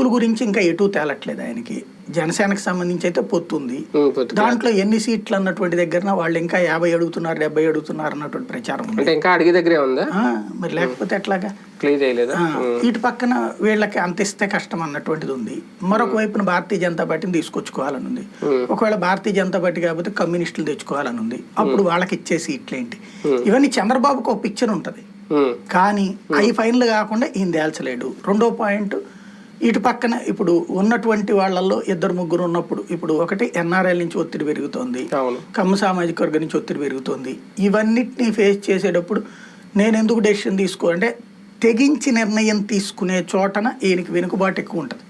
పొత్తుల గురించి ఇంకా ఎటు తేలట్లేదు ఆయనకి. జనసేనకు సంబంధించి అయితే పొత్తు ఉంది. దాంట్లో ఎన్ని సీట్లు అన్నటువంటి దగ్గర వాళ్ళు ఇంకా యాభై అడుగుతున్నారు డెబ్బై అడుగుతున్నారు అన్నటువంటి ప్రచారం అంటే ఇంకా అడిగే దగ్గరే ఉందా? మరి లేకపోతే ఎట్లాగా? క్లియర్ చేయలేదా? ఆ, ఇటు పక్కన వీళ్ళకి అంత ఇస్తే కష్టం అన్నటువంటిది ఉంది. మరొక వైపున భారతీయ జనతా పార్టీని తీసుకొచ్చుకోవాలని ఉంది. ఒకవేళ భారతీయ జనతా పార్టీ కాకపోతే కమ్యూనిస్టులు తెచ్చుకోవాలని ఉంది. అప్పుడు వాళ్ళకి ఇచ్చే సీట్లేంటి? ఇవన్నీ చంద్రబాబుకు ఒక పిక్చర్ ఉంటది. కానీ అవి ఫైనల్ కాకుండా ఈయన తేల్చలేడు. రెండో పాయింట్ ఇటు పక్కన ఇప్పుడు ఉన్నటువంటి వాళ్ళల్లో ఇద్దరు ముగ్గురు ఉన్నప్పుడు ఇప్పుడు ఒకటి ఎన్ఆర్ఐ నుంచి ఒత్తిడి పెరుగుతోంది. కమ్మ సామాజిక వర్గం నుంచి ఒత్తిడి పెరుగుతోంది. ఇవన్నిటిని ఫేస్ చేసేటప్పుడు నేను ఎందుకు డెసిషన్ తీసుకో అంటే తెగించి నిర్ణయం తీసుకునే చోటన ఈయనకి వెనుకబాటు ఎక్కువ ఉంటుంది.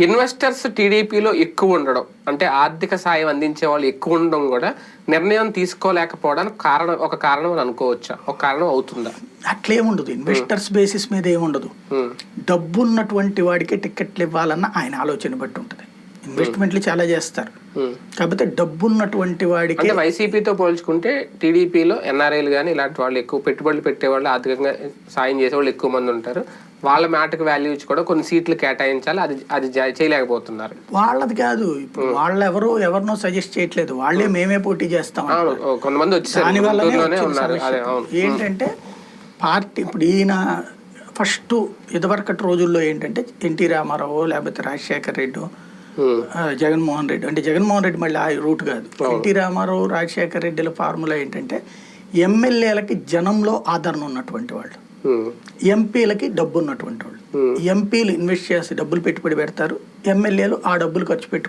ఇన్వెస్టర్స్ టీడీపీలో ఎక్కువ ఉండడం అంటే ఆర్థిక సాయం అందించే వాళ్ళు ఎక్కువ ఉండడం కూడా నిర్ణయం తీసుకోలేకపోవడానికి కారణం ఒక కారణం అని అనుకోవచ్చా? ఒక కారణం అవుతుందా? అట్లేముండదు. ఇన్వెస్టర్స్ బేసిస్ మీద ఏముండదు. ఉమ్, డబ్బు ఉన్నటువంటి వాడికి టికెట్లు ఇవ్వాలన్న ఆయన ఆలోచన బట్టి ఉంటుంది. ఇన్వెస్ట్మెంట్లు చాలా చేస్తారు. ఉమ్. కాకపోతే డబ్బు ఉన్నటువంటి వాడికి వైసీపీతో పోల్చుకుంటే టీడీపీలో ఎన్ఆర్ఐలు కానీ ఇలాంటి వాళ్ళు ఎక్కువ పెట్టుబడులు పెట్టేవాళ్ళు ఆర్థికంగా సాయం చేసే వాళ్ళు ఎక్కువ మంది ఉంటారు. వాళ్ళ మాటకు వాల్యూ ఇచ్చి కూడా కొన్ని సీట్లు కేటాయించాలి. అది అది చేయలేకపోతున్నారు. వాళ్ళది కాదు. ఇప్పుడు వాళ్ళు ఎవరు ఎవరినో సజెస్ట్ చేయట్లేదు. వాళ్ళే మేమే పోటీ చేస్తాం కొంతమంది అవును. ఏంటంటే పార్టీ ఇప్పుడు ఈయన ఫస్ట్ ఇదివరకటి రోజుల్లో ఏంటంటే ఎన్టీ రామారావు లేకపోతే రాజశేఖర్ రెడ్డి జగన్మోహన్ రెడ్డి. అంటే జగన్మోహన్ రెడ్డి మళ్ళీ ఆ రూట్ కాదు. ఎన్టీ రామారావు రాజశేఖర్ రెడ్డిల ఫార్ములా ఏంటంటే ఎమ్మెల్యేలకి జనంలో ఆదరణ ఉన్నటువంటి వాళ్ళు. ఎంపీలకి డబ్బు ఉన్నటువంటి వాళ్ళు ఎంపీలు ఇన్వెస్ట్ చేసి డబ్బులు పెట్టుబడి పెడతారు. ఎమ్మెల్యేలు ఆ డబ్బులు ఖర్చు పెట్టుకుంటారు.